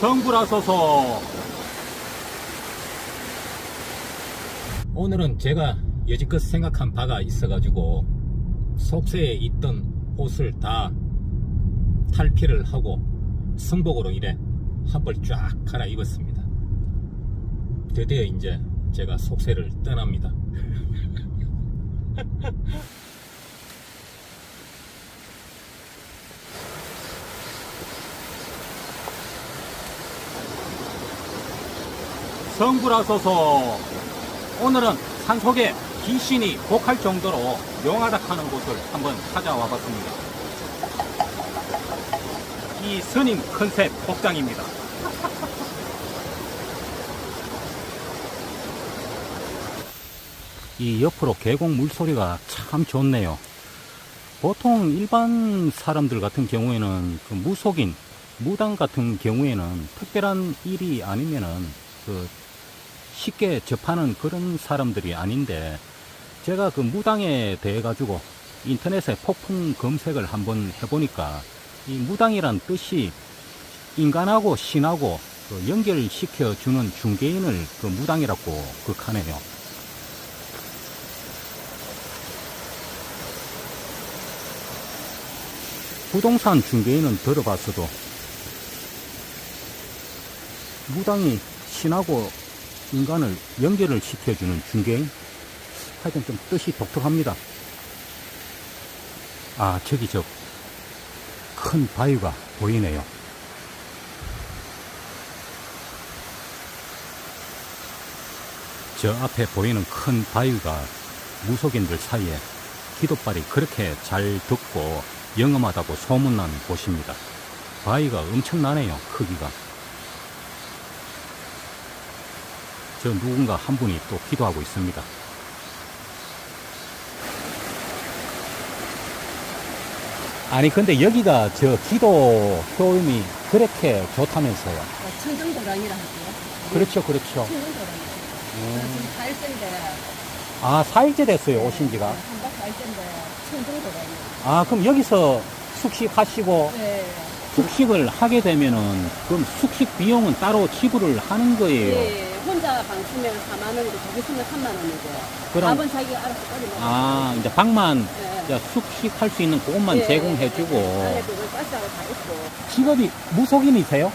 성불하소서 오늘은 제가 여지껏 생각한 바가 있어가지고 속세에 있던 옷을 다 탈피를 하고 승복으로 이래 한벌 쫙 갈아입었습니다. 드디어 이제 제가 속세를 떠납니다. 성불하소서 오늘은 산속에 귀신이 복할 정도로 용하다 하는 곳을 한번 찾아와 봤습니다. 이 스님 컨셉 복장입니다. 이 옆으로 계곡 물소리가 참 좋네요. 보통 일반 사람들 같은 경우에는 그 무속인, 무당 같은 경우에는 특별한 일이 아니면은 그 쉽게 접하는 그런 사람들이 아닌데 제가 그 무당에 대해 가지고 인터넷에 폭풍 검색을 한번 해보니까 이 무당이란 뜻이 인간하고 신하고 그 연결시켜 주는 중개인을 그 무당이라고 극하네요. 부동산 중개인은 들어봤어도 무당이 신하고 인간을 연결을 시켜주는 중개인? 하여튼 좀 뜻이 독특합니다. 아, 저기 저 큰 바위가 보이네요. 저 앞에 보이는 큰 바위가 무속인들 사이에 기도발이 그렇게 잘 듣고 영험하다고 소문난 곳입니다. 바위가 엄청나네요, 크기가. 저 누군가 한 분이 또 기도하고 있습니다. 아니 근데 여기가 저 기도 효험이 그렇게 좋다면서요. 어, 청정도랑이라 할게요. 그렇죠, 그렇죠. 청정도랑. 지금 4일째인데, 아, 4일째 됐어요, 오신 지가. 한박 4일째인데, 청정도랑이. 아, 그럼 여기서 숙식하시고 네. 숙식을 하게 되면은 그럼 숙식 비용은 따로 지불을 하는 거예요. 예, 혼자 방 쓰면 4만 원이고, 두개 쓰면 3만 원이고. 그럼- 밥은 자기가 알아서 먹어. 아, 이제 방만 예. 이제 숙식할 수 있는 그것만 예, 제공해주고 안에 그걸 가스하고 다 있고. 직업이 무속인이세요?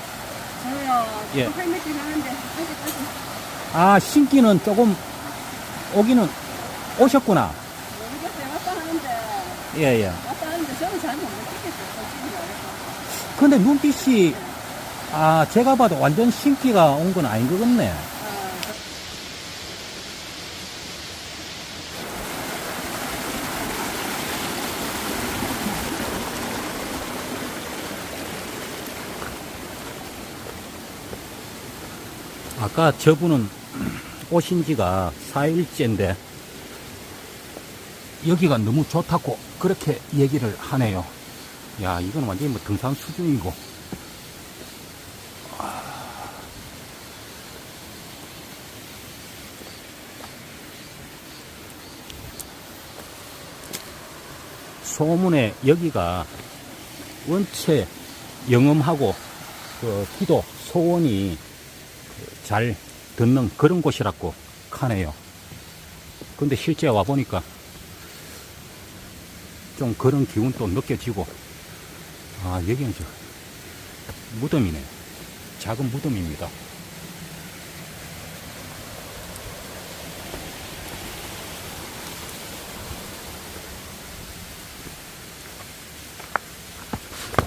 저요, 예. 한 며칠 하는데, 아직까지. 아, 신기는 조금 오기는 오셨구나. 모르겠어요. 왔다 하는데, 예, 예. 왔다 하는데, 저는 잘못 느끼겠어요. 솔직히 말해서. 근데 눈빛이 아, 제가 봐도 완전 신기가 온 건 아닌 것 같네. 아, 아까 저분은 오신 지가 4일째인데 여기가 너무 좋다고 그렇게 얘기를 하네요. 야, 이건 완전히 뭐 등산 수준이고. 아. 소문에 여기가 원체 영험하고 그 기도 소원이 잘 듣는 그런 곳이라고 하네요. 근데 실제 와보니까 좀 그런 기운도 느껴지고, 아, 여기는 저 무덤이네. 작은 무덤입니다.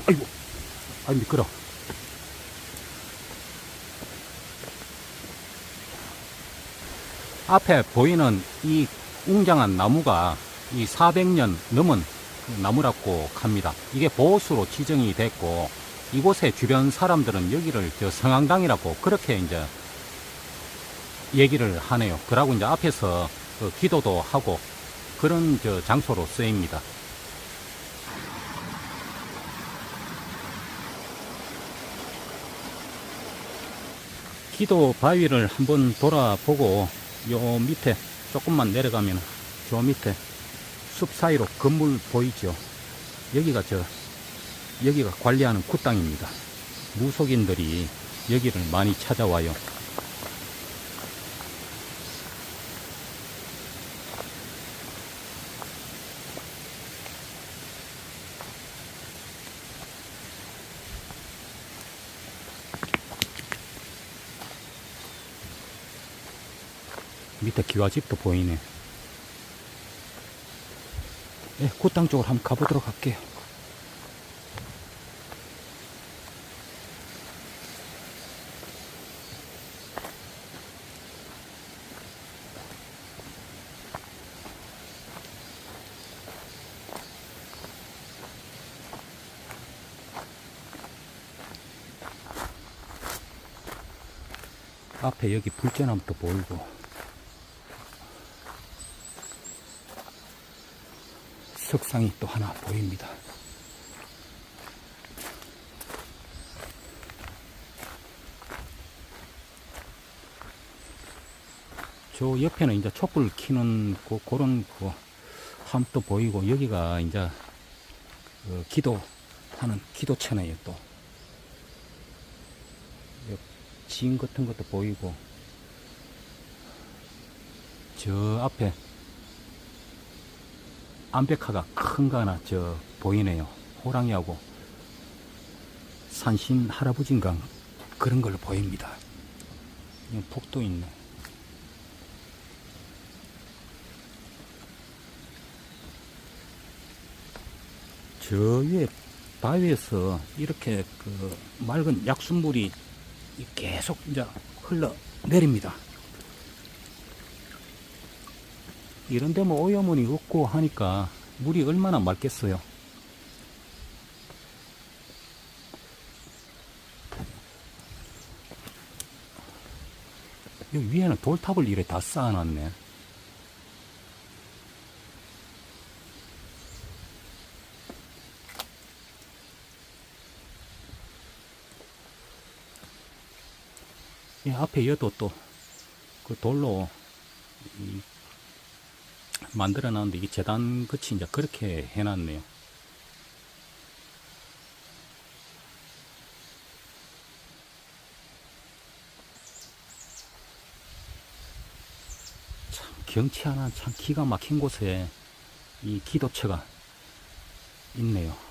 아이고, 아, 미끄러. 앞에 보이는 이 웅장한 나무가 이 400년 넘은 그 나무라고 합니다. 이게 보호수로 지정이 됐고 이곳의 주변 사람들은 여기를 저 성황당이라고 그렇게 이제 얘기를 하네요. 그러고 이제 앞에서 그 기도도 하고 그런 저 장소로 쓰입니다. 기도 바위를 한번 돌아보고 요 밑에 조금만 내려가면 저 밑에 숲 사이로 건물 보이죠 여기가 저 여기가 관리하는 굿당입니다 무속인들이 여기를 많이 찾아와요. 밑에 기와집도 보이네. 네, 꽃땅 쪽으로 한번 가보도록 할게요. 앞에 여기 불전함도 보이고 석상이 또 하나 보입니다. 저 옆에는 이제 촛불 켜는 그, 그런 그 함도 보이고 여기가 이제 그 기도하는 기도처네요 또. 옆 지인 같은 것도 보이고 저 앞에 암벽화가 큰 거 하나 저 보이네요. 호랑이하고 산신 할아버지인가 그런 걸로 보입니다. 폭도 있네. 저 위에 바위에서 이렇게 그 맑은 약수물이 계속 이제 흘러 내립니다. 이런데 뭐 오염원이 없고 하니까 물이 얼마나 맑겠어요. 여기 위에는 돌탑을 이래 다 쌓아놨네. 이 앞에 여도 또 그 돌로 이 만들어 놨는데 이게 재단 끝이 이제 그렇게 해놨네요. 참 경치 하나 참 기가 막힌 곳에 이 기도처가 있네요.